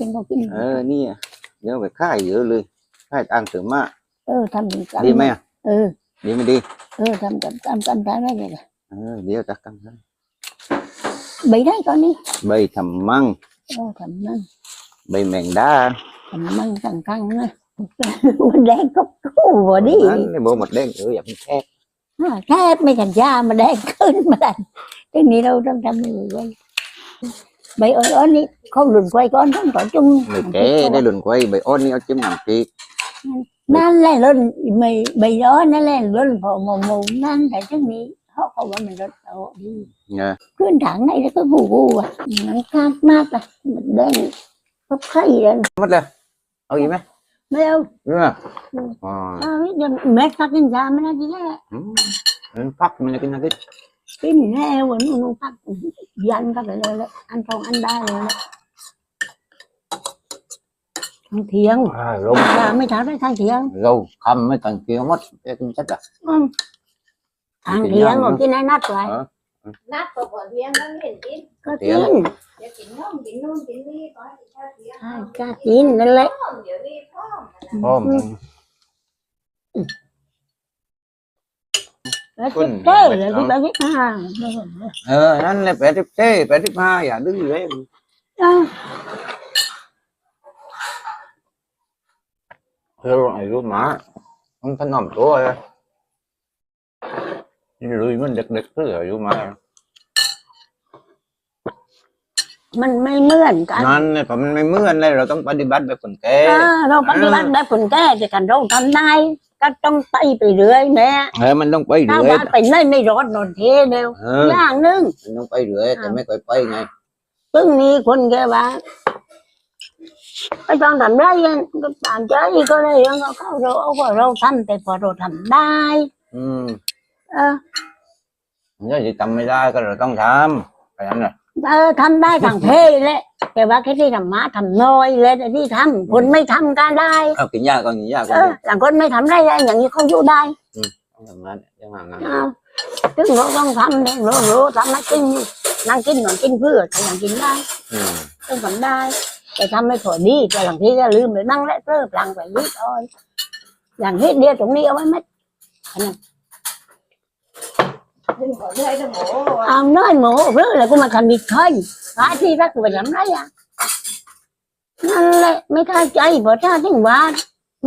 กินก็กิน เออเนี่ยเดี๋ยวไปค่ายเยอะเลยค่ายตังค์เสริมมา เออทำดีกัน ดีไหมอ่ะ เออ ดีไม่ดี เออทำกันทำกันได้ไหมเนี่ย เออเดี๋ยวจะกันให้ ใบได้ตอนนี้ ใบทำมั่ง เออทำนั่ง ใบแมงดา ทำมั่งตั้งตั้งนะ มันแดงก็กู้บ่ดี นั่นในโบหมดแดงเอออย่าเพิ่งแค่ แค่ไม่กันยามันแดงขึ้นมาได้ทีนี้เราต้องทำยังไงไว้ ใบอ่อนๆนี่เขาหลุนไว้ก่อนต้องต่อจุ่มไม่แก่ได้หล่นไว้ใบอ้อนนี่เอาจิ้มน้ำพริกนั่นแหละล้นไม่ใบย้อนนั่นแหละล้นพอหมูหมูนั่นแต่ทีนี้เขาเขาว่ามันรสโตดีเนี่ยขึ้นถังไหนแล้วก็กูกูอะมันคาดมากเลยมันแดงก็ไข่เลยหมดเลยเอาอีกไหมไม่เอาเนี่ยอ๋อเอาไม่ยังแม่ทักกินยาไม่น่าจะแย่อืมเออพักมันจะกินอะไร cái mình nó eo rồi phát dân các cái rồi ăn phong ăn ba rồi đấy. Thằng thiêng. À, râu là mấy tháng đấy thằng thiêng. Râu không mấy thằng kia mất cái cũng chết à? Ừ. thằng thiêng rồi cái này nát rồi. Nát rồi còn thiêng nó liền kín. Có kín. À, cá chín nó lấy. Hôm. Khăm mới cần kia mất cái tính chất à อืมทางเทียงของกินไอ้นัดไว้นัดตัวก่อนเที่ยงนั้นเห็นกินก็กินเดี๋ยวกินนู่นกินนู่นกินนี่ก่อนกินข้าวเที่ยงใช่ก็กินนั่นแหละพ่อมเดี๋ยวนี้พ่อมนะ hôm แล้วคิดเท่เลยที่เราคิดอ่า ờ anh là bé tiếp thế bé tiếp hai à đứng đấy เออ rồi rồi luôn mà không thân nằm chỗ rồi đi lùi mình đực đực cứ rồi luôn mà มันไม่เหมือนกัน nên là mình mới mưa này rồi ต้องปฏิบัติแบบคนแก่เออเราปฏิบัติแบบคนแก่แต่กันเราทำได้ ก็ต้องไปไปเรื่อยแม่เออมันต้องไปถ้าเรื่อยว่าไปไหนไม่รอดนอนเทเดียวเอออย่างหนึง มันต้องไปเรื่อยแต่ไม่ค่อยไปไง ซึ่งมีคนแกว่าไอ้ตอนทำได้ยังก็ตามใจก็ได้ยังก็เข้าเราเอาว่าเราทำแต่พอเราทำได้ อืมเออ nếu gì ทำไม่ได้ก็เราต้องทำไปนั้นแหละเออทำได้ทางเพศแหละ แต่ว่าแค่ที่ทำมาทำน้อยเลยแต่ที่ทำคนไม่ทำก็ได้เอากินยาก่อนกินยาก่อเอนอหลังคนไม่ทำได้อย่างนี้เขาอยู่ได้ต้องทำงานต้องทำงานอ้าวถึงเราต้องทำเนี่ยเราเราทำให้กินอยู่นั่งกินหนอนกินเพื่อแต่ยังกินได้อืมต้องทำได้ แต่ทำไม่พอดีแต่หลังที่ก็ลืมไปนั่งและเพิ่มพลังไปนิดหน่อยอย่างนี้เดียวตรงนี้เอาไว้ไหมดึงหัวเรื่อยจะหมูเอาน้อยหมูเรื่องอะไรกูมาทำอีกค่ อยหาที่รักกูไปทำไรอะนั่นแหละไม่เข้าใจเพราะถ้าถึงว่า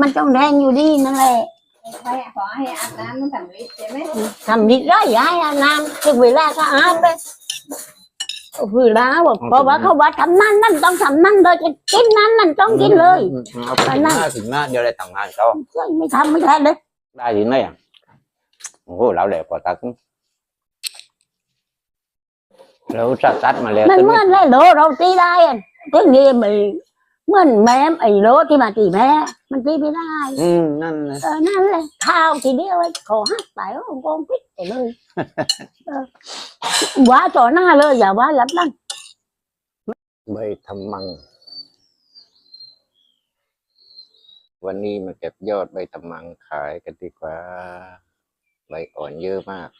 มันต้องแดงอยู่ดีนั่นแหละให้ขอให้อาบน้ำมันสำเร็จใช่ไหมทำดีได้ย้ายอาน้ำถึงเวลาก็อาบไปเวลาบอกเพราะว่าเขาว่าทำนั่นนั่นต้องทำนั่นเลยจะกินนั่นนั่นต้องกินเลยเอาไปถึงหน้าถึงหน้าเดี๋ยวได้ต่างงานต่อไม่ทำไม่ได้เลย ได้ยินไหมอะโอ้โหเราแหลกกว่าตา ขึ้นแล้วสัตว์สัตว์มาแล้วมันขึ้นเหมื่อนไรโหลเราตีได้อะถึงนี้มันเหมื่อนแม่ไอ้โหลที่มาตีแม่มันตีไม่ได้อืมนั่นนะเออนั่นเลยข้าวทีเดียวไอ้ขอหักไปโอ้โหพิษไปเลยเออว่าต่อหน้าเลยอย่าว่าหลับนั่งใบทำมัง วันนี้มาเก็บยอดใบทำมังขายกันดีกว่า ใบอ่อนเยอะมาก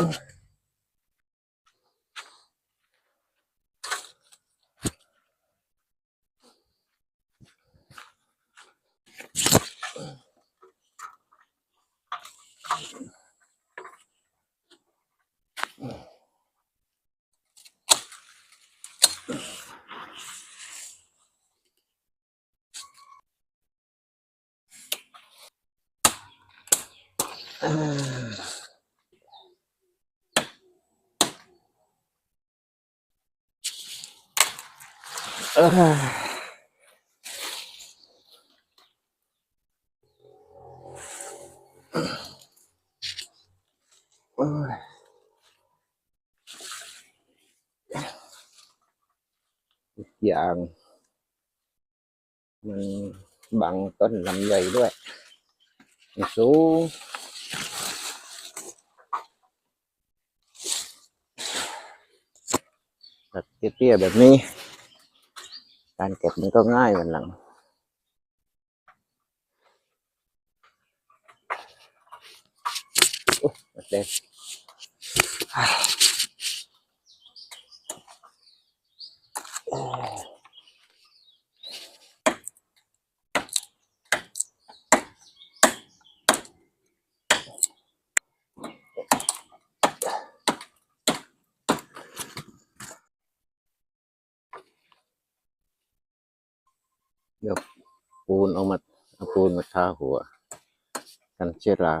Oh. เออโอ้ยอีกอย่าง มันบังต้นลำไยด้วยมันสูง แบบเตี้ยๆแบบนี้ การเก็บมันก็ง่ายวันหลังโอ้ยหมดเลย ปูนเอามาเอาปูนมาทาหัว กันเชื้อรา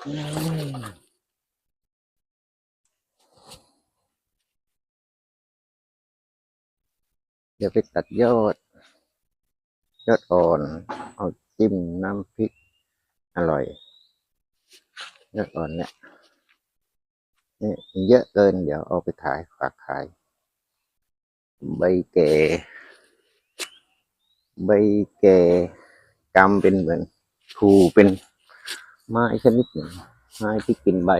เดี๋ยวไปตัดยอด ยอดอ่อน เอาจิ้มน้ำพริก อร่อย ยอดอ่อนเนี่ยนี่เยอะเกิน เดี๋ยวเอาไปขายฝากขาย ใบเก่ใบเก่กำเป็นเหมือนทูเป็น ไม้ชนิดหนึ่งไม้ที่กินใบ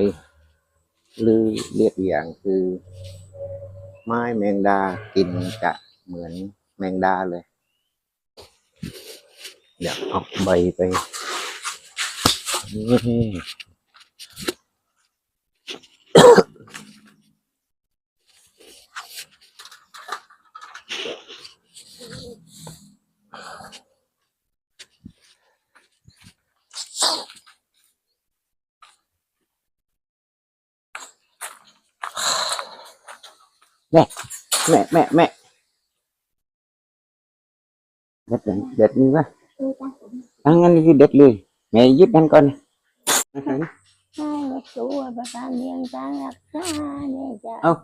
หรือเรียกอย่างคือ ไม้แมงดากินจะเหมือนแมงดาเลยเดี๋ยวเอาใบไป nè mẹ mẹ mẹ. Đẹp đẹp như đi quá. Ăn ăn đi đẹp lười. Mẹ giúp anh con. Này không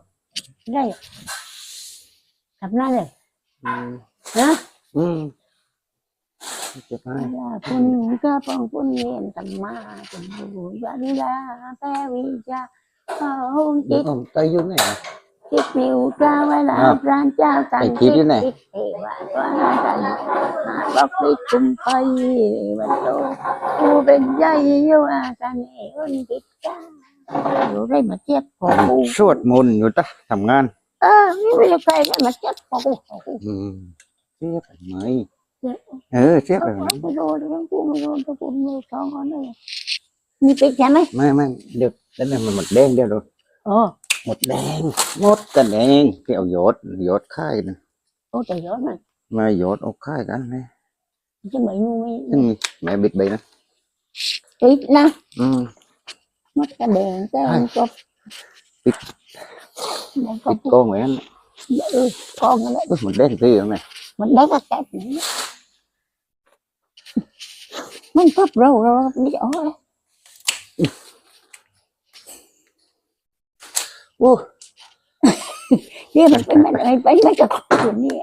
đây cầm nó đây hả ừ. ừ. Chụp hai phun cơ phong phun nghiền tầm ma tầm vui vẫn ra te vi cha không chết tay vô này. ห้วัตถุประทานเลี้ยงการรักษาเนี่ยจะเอ้าได้ทำนั่นเลยอืมนะอืมจะไปเวลาคุณก็ป้องคุณเรียนธรรมะคุณบูบันดาแปลวิชาเอาเดี๋ยจิวตผมไปยุ่งไหนอะจิตนิวเจ้าเวลาอ้าวพระเจ้าตั้งไอ้คิดอยู่ไหนจิตเทวะว่าใจหาบอกไปคุมไปวันโตกูเป็นใหญ่อยู่อาการเอ๋นติดจ้าอยู่ได้มาเจ็บของกูสวดมนต์อยู่ตะทำงาน เออนี่ไม่ใครได้มาเจ็บของกูของกูอืมเสียบไปไหมเออเสียบไปไหมไม่โดนทั้งกูไม่โดนทั้งกูไม่ท้องอะไรมีปิดใช่ไหมไม่ไม่เดี๋ยวแล้วเนี่ยมันหมดแดงเดียวดูโอ้ หมดแดงหมดกันแดงที่เอาโยดโยดค่ายนะ โอ้แต่ย้อนมัน มาโยดเอาค่ายกันนะ จะไม่รู้ ซึ่งมีแม่บิดไปนะ ปิดนะ อืม มัดกระเดงแต่มันก็ ปิด มันก็ ปิดโกงไว้นั่น เออกองอะไร เอ้ยหมด โอ้เนี่มันเป็นมันอะไรไปไม่กับคนนี้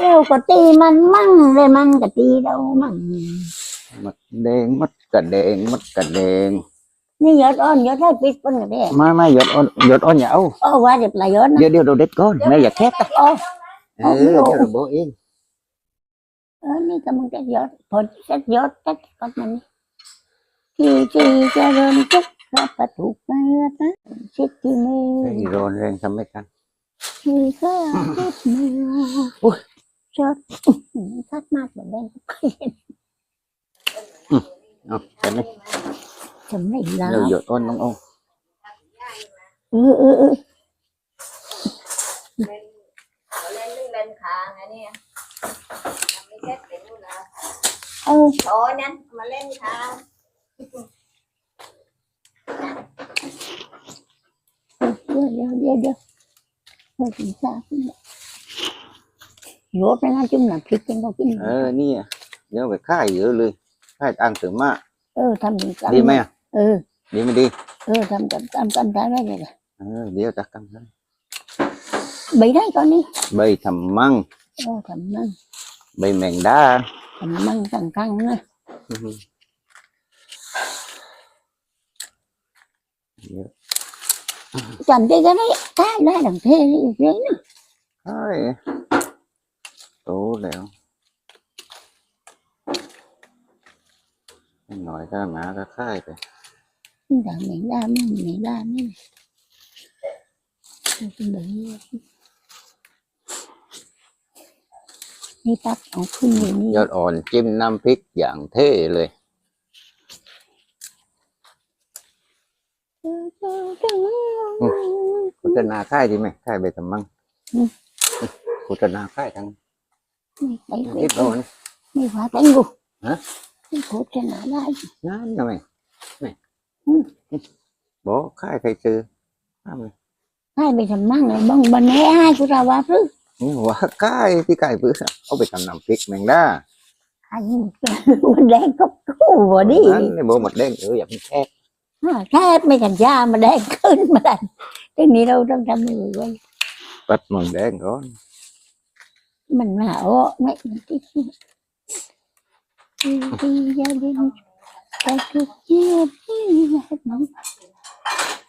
เราก็ตีมันมั่งเลยมันก็ตีเรามั่งหมดแดงหมดกระแดงหมดกระแดงนี่ยอดอ่อนยอดให้ปิดมันก็ได้ไม่ไม่โยดอ่อนโยดอ่อนอย่าเอาโอ้ว่าเดี๋ยวปลายยอดนะเดี๋ยวเดี๋ยวเราเด็ดก่อนแม่อย่าแคบตะโอ้เออเดี๋ยวเราโบเองเออ นี่กำลังจะยอดพอจะยอดจะก็มันที่ที่จะเริ่มจุกพระประตูไปแล้วนะชิดที่มือไอ้โรนแรงทำไม่ทันที่ก็ชิดมืออุ๊ยจดชัดมากเหมือนเดิมเอาแต่นี่จำไม่ได้เราโยดอ่อนน้องเอาเออเออเออเล่นเล่นคางไงเนี่ยไม่ใช่เป็นนู่นนะเออโชนั้นมาเล่นคางเดี๋ย วเดี๋ยวเดี๋ยวเดี๋ยวเออถึงทราบเนี่ยยกไปนะจุ่มน้ำพริกกันก็กิน เออนี่อ่ะเดี๋ยวไปค่ายเยอะเลยค่ายอ่างเสริมมา เออทำถึงกัน ดีไหมอ่ะ เออ ดีไม่ดี เออทำกันทำกันได้ไหมเนี่ย เออเดี๋ยวจะกันนะ bị đấy con đi ใบทำมั่ง ô thầm măng ใบแมงดา thầm măng căng căng nữa เยอะ chầm cái cái đấy cái đó đằng thế đấy nữa ใช่โตแล้วหน่อยก็หมาก็ค่ายไป đằng miệng đa miệng đa nữa Tôi bị đi tắt ở khuyên gì ยอดอ่อนจิ้มน้ำพริกอย่างเท่เลยคุณจะนาค่ายดีไหมค่ายใบทำมั่งอืมคุณจะนาค่ายทั้ง Bảy นิดโดนไม่ว่าแตงกูฮะไม่พูดจะหนาได้นั่นทำไมไม่อืมบอกค่ายใครซื้อห้ามเลยให้ไปทำมั่งเลยบ้องบันแม่ให้กูเราว่าพึ่ง นี่ว่าค่ายที่ค่ายเพื่อเอาไปทำน้ำพริกแมงดา ไอ้มันแดงก็กู้บ่ดิ นั่นในโบหมดเด้งเอออย่าเพิ่งแคบ แค่ไม่กันยามาแดงขึ้นมาได้ทีนี้เราต้องทำมือไว้ ปัดมันแดงก่อน มันมาโอ้ไม่ที่ที่ที่ยาดินแต่ทุกเยี่ยมที่น้อง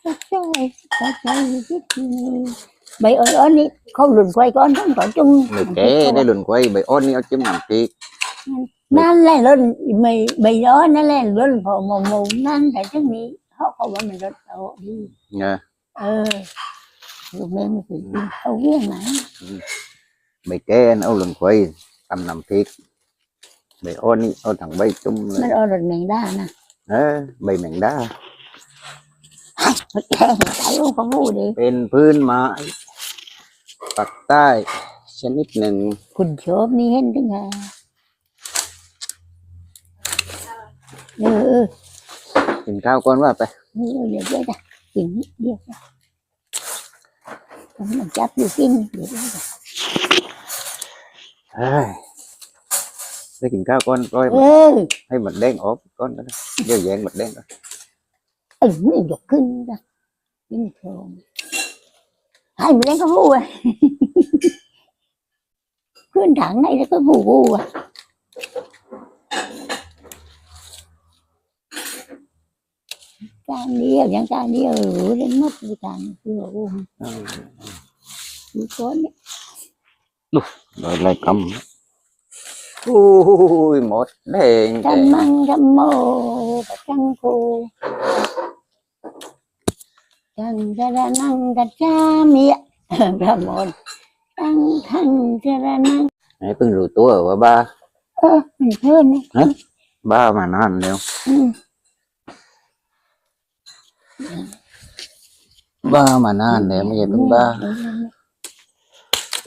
ก็ใจก็ใจที่ ใบอ่อนๆนี่เขาหลุดไฟก้อนทั้งสองจุ่มไม่แก่ได้หล่นไว้ใบอ้อนนี่เอาจิ้มน้ำพริกนั่นแหละรุ่นไม่ใบย้อนนั่นแหละรุ่นพอมงมนั่นแต่ช่วงนี้เขาเขาว่ามันรถโตดีไงเออลูกแม่ไม่เคยกินเขาเวียงไหนใบแก่เอาหล่นไว้ทำน้ำพริกใบอ้อนนี่เอาถังใบจุ่มเลมันยเอารถแมงด้านะเออใบแมงดาแค่ใจลูกเขาพูดดิเป็นพื้นไม้ ปักใต้ชนิดหนึ่ง คุณโชบนี่เห็นถึงไงเออเออกินข้าวก่อนว่าไปเออเดี๋ยวเดี๋ยวจ้ะกินนิดเดียวจ้ะมันจับอยู่กินเดี๋ยวเดี๋ยวจ้ะเฮ้ยไปกินข้าวก่อนปล่อยเออให้มันแดงออกก่อนก็ได้เดี๋ยวแยงมันแดงก่อนเออไม่ยกขึ้นจ้ะกินโชมให้มันเล่นเขาพูดขึ้นถังไหนแล้วก็พูดอะการเดียวอย่าง 25 cái vụ à Cứ thẳng này là có vụ vụ à. Càng nhiều chẳng càng nhiều rủ đến mất thì càng nhiều vụ Cứ có đấy Lúc rồi lại cầm. Ui một đèn cầm măng cầm mồ, cầm trăm จำมังจำโมกะจังคูจังจะระนังกะจาเมียพระมนจังทังจะระนังไหนเพิ่งรู้ตัวว่าบ้า เออมันเพิ่นนะบ้ามานานแล้ว อืมบ้ามานานแล้วไม่ใช่เพิ่งบ้า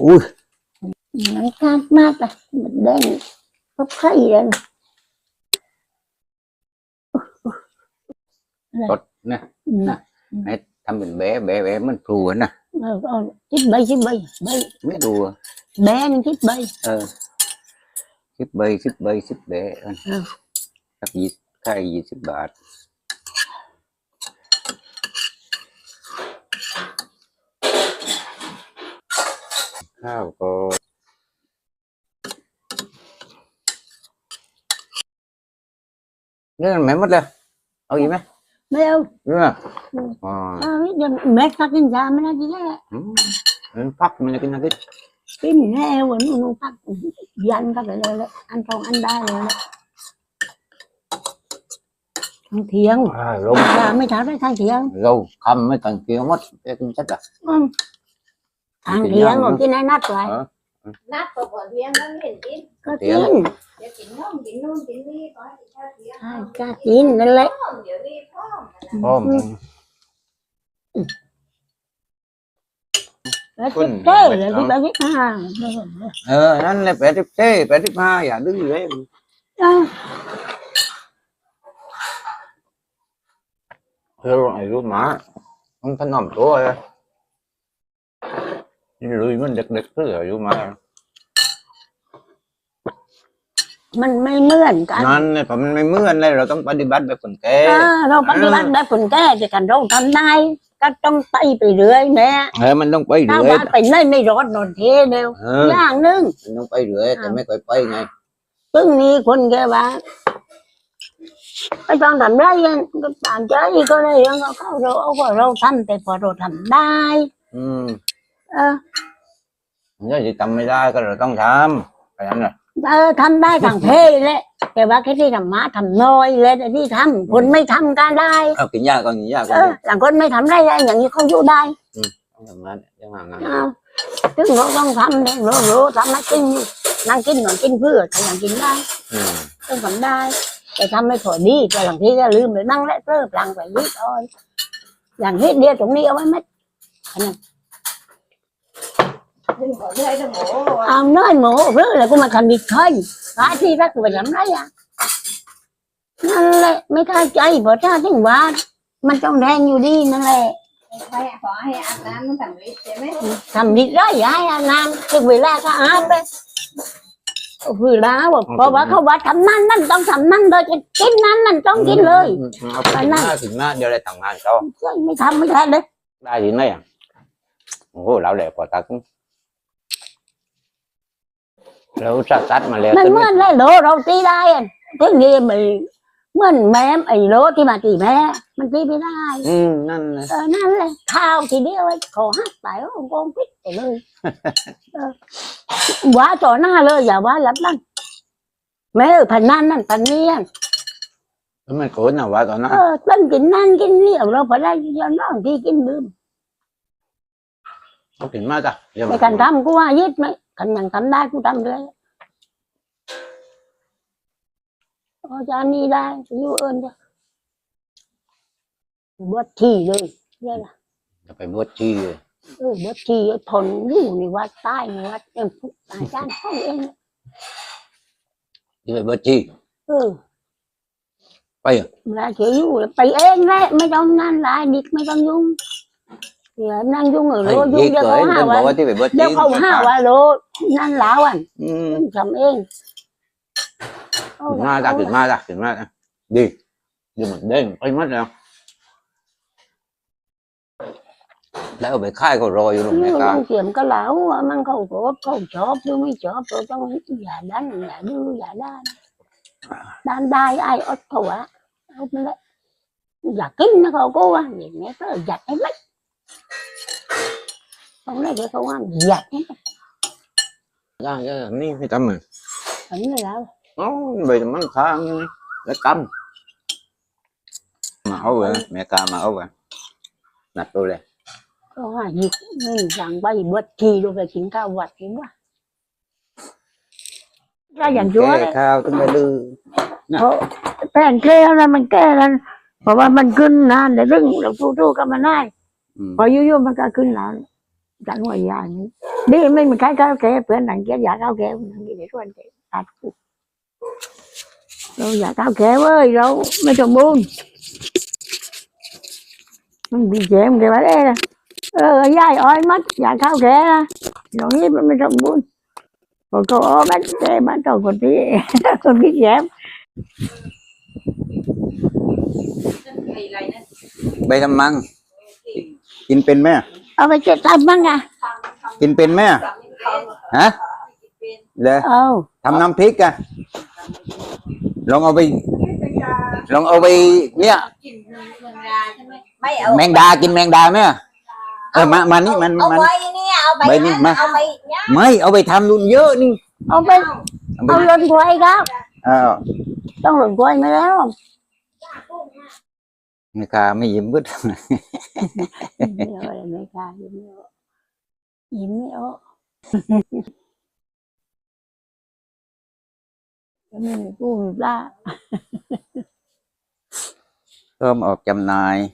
อุ้ยมันคาดมากอะมันเด้งก็ไข่เลยนะกดนะอืมทำเป็นแบะแบ Thăm mình bé, bé, bé mình rùa nè. Ừ, bay, chích bay, bay. Mấy rùa. À? Bé nên chích bay. Ờ. Ừ. Chích bay, chích bay, chích bé. Ừ. Các gì, khai gì chích bạc. Khao cô. Nên mẹ mất rồi. Ở gì mẹ? Meu. Yeah. Ah. Mek tak in jam na di le. Hmm. Pak mana kena dit. Ini ne ewan nu pak yan ka le le ăn trong ăn đa le le. Thằng thiêng. À rồi. Là mấy tháng đấy thằng thiêng. Rồi, không mấy thằng kia mất cái cũng chết à. Ừ. Thằng thiêng còn cái nát rồi. นี่ยอ๋อเอาเดี๋ยวแม่ทักกินยาไม่น่าจะแย่อืมมันพักมันจะกินอะไรกินแน่วันนู้นพักยันก็ไปเลยแล้วอันตรงอันได้เลยแล้วทางเทียงอ่าลงยาไม่ทันได้ทางเทียง lâu khăm mới cần kia mất cái tính chất à อืมทางเทียงของที่นายนัดไว้นัดตัวก่อนเลี้ยงนั่นเห็นกินก็กินเดี๋ยวกินนู่นกินนู่นกินนี่ก็ให้กินข้าวเที่ยงใช่ก็กินนั่นแหละพ่อมเดี๋ยวนี้พ่อมนะ ôm แล้วคิดเท่เลย คิดไปคิดมา ờ anh là phải tiếp thế phải tiếp hai à đứng đấy เออ theo rồi luôn mà không thân nằm chỗ rồi nhưng lùi mình đực đực cứ rồi luôn mà มันไม่เหมือนกันนั่นเนี่ยผมมันไม่เหมือนเลยเราต้องปฏิบัติแบบคนแก่เออเราปฏิบัติแบบคนแก่แต่กันเราทำได้ก็ต้องไปไปเรื่อยแม่เออมันต้องไปถ้าเรื่อยว่าไปไหนไม่รอดนอนเทเดียวเอออย่างหนึงมันต้องไปเรื่อยแต่ไม่ค่อยไปไง ซึ่งมีคนแกว่าไม่ต้องทำไรยังก็ตามใจก็ได้ยังก็เข้าเราเอาก็เราทำแต่พอเราทำได้ อืม เออถ้าจะทำไม่ได้ก็เราต้องทำไปนั้นแหละเออทำได้ทางเพศแหละแต่ว่าแค่ที่ทำมาทำน้อยเลยแต่ที่ทำคนไม่ทำก็ได้ เอากินยากก็กินยากก็เออหลังคนไม่ทำได้ได้อย่างนี้เขาอยู่ได้ต้องทำงานยังไงงานเอาถึงเราต้องทำเนี่ยเราเราทำให้กินอยู่นั่งกินนอนกินเพื่อแต่ยังกินได้ อืมต้องทำได้ แต่ทำไม่พอดีแต่บางทีก็ลืมไปนั่งและเพิ่มพลังไปนิดเอ้อยอย่างนิดเดียวตรงนี้เอาไว้ไหมดึงหัวเรื่อยดึงหมูเอาน้ อยหมูหรืออะไรก็มาทำอีกค่อยหาที่รักไปทำไรอ่ะนั่นแหละไม่เข้าใจเพราะถ้าถึงว่า มันต้องแดงอยู่ดีนั่นแหละ ให้ขอให้อาบน้ำสำลิดใช่ไหม ทำนิดได้ย้ายอาน้ำถึงเวลาก็อาบไปคือแล้วเพราะว่าเขาว่าทำนั่นนั่นต้องทำนั่นเลยจะกินนั่นนั่นต้องกินเลย อืมเอาไปกินมากินมาเดี๋ยวได้ทำงานต่อ ไม่ทำไม่ได้เลย ได้ยินไหมอ่ะโอ้โหเราแหลกกว่าตาคุ้ง แล้วสัตว์ตัดมาแล้วมันขึ้นเหมื่อนเลยโลเราตีได้อะถึงนี้มันเหมื่อนแม่ไอ้โลที่มาตีแม่มันตีไม่ได้ อืมนั่นเลยเออนั่นเลยข้าวทีเดียวไอ้ขอหักไปโอ้โหพิษไปเลยเออว่าต่อหน้าเลยอย่าว่ารับนั่นแม่เออพันนั่นนั่นพันนี้อะแล้วมันโกรธนะว่าตอนนั้นเออต้นกินนั่นกินนี่เอาเราพอได้ยันน้องที่กินดื่มเขากินมาจ้ะเดี๋ยวในการทำกูว่ายึดไหม กันยังทำได้กูทำเลยอาจารย์นี่ได้อยู่เอิญจ้ะบวชทีเลยเนี่ยนะจะไปบวชชีเลยเออบวชทีทนอยู่ในวัดใต้ในวัดเอ็มพุอาจารย์ให้เองจะไปบวชชีเออไปเหรอเวลาเฉยอยู่ไปเองแหละไม่ต้องนั่นหลายดิกไม่ต้องยุ่งอย่า นั่งยุ่งเหรอ ไอ้ ยุ่ง เด็ก เดี๋ยว เอ๋ เขา ย หา มันบ ว่า อกว่าที่ไปบวชชี เดี๋ยวเขาหาว่าโลนั่นแล้วอ่ะ อืม ทำเอง ถึงมาจ้ะถึงมาจ้ะถึงมาจ้ะดีเดี๋ยวมันเด้งไปหมัดแล้วแล้วเอาไปค่ายก็รออยู่ตรง เอ นี้ อ กัน เสียมก็เหลาอ่ะมันเขาโกรธเขาชอบหรือไม่ชอบเราต้องอย่าดันอย่าดื้ออย่าด้านด้านได้ไอ้อดเขาอ่ะเอาไปเลยอยากกินนะเขาก็ว่าอย่างนี้ก็อยากให้ไหม không lấy cái không ăn giặt ra cái là ní cái tâm này ẩn rồi đó nó vì nó khá ăn cái tâm mà ấu vậy mẹ ta mà ấu vậy nạp tôi đây có hả gì mình rằng bao gì bớt kỳ đâu về kiếm cao vật đúng không ra dàn chúa đấy cao chúng ta đưa cái anh kia là mình kia là mà mình cưng nàn để đứng được thu thu cầm mà nai พราะว่ามันขึ้นนานแต่เรื่องเราทู่ๆก็มาได้ ừ. พอยุ่ๆมันก็ขึ้นแล้วจังหวะยานี้นี่ไม่มีใครเข้าแก่เพื่อนหนังเกียอยากเข้าแก่หนังเกียในส่วนเด็กตัดกูเราอยากเข้าแก่เว้ยเราไม่สมบูรณ์มันมีแกมแกว่าเอ้เออยายอ้อยมัดอยากเข้าแก่นะอย่างนี้มันไม่สมบูรณ์พอเขาอ้อมัดแกมันต้องคนที่ คนที่แกม อะไร นั่น bây làm măng kín pin mẹ เอาไปเจ็ดตันบ้างอะ kín pin mẹ hả lệ เอา thăm năm phít à lòng ao bi lòng ao bi nhá กินเมืองราใช่ไหมไม่เอา men đa kín men đa mẹ ờ mà mà ní mà เอา mà ใบเนี่ยเอาใบใบนี่นั้นมาเอาใบเนี่ย mấy ao bi tham luôn dớ đi เอาไป Ao เอา bi- หล่นกล้วยครับ ờ ต้องหล่นกล้วยมาแล้ว người ta mới dìm bứt ยิ้มไม่เอาอะไรไม่กล้ายิ้มไม่เอายิ้มไม่เอาจะไม่มีผู้มีปลา thơm ọt chầm nài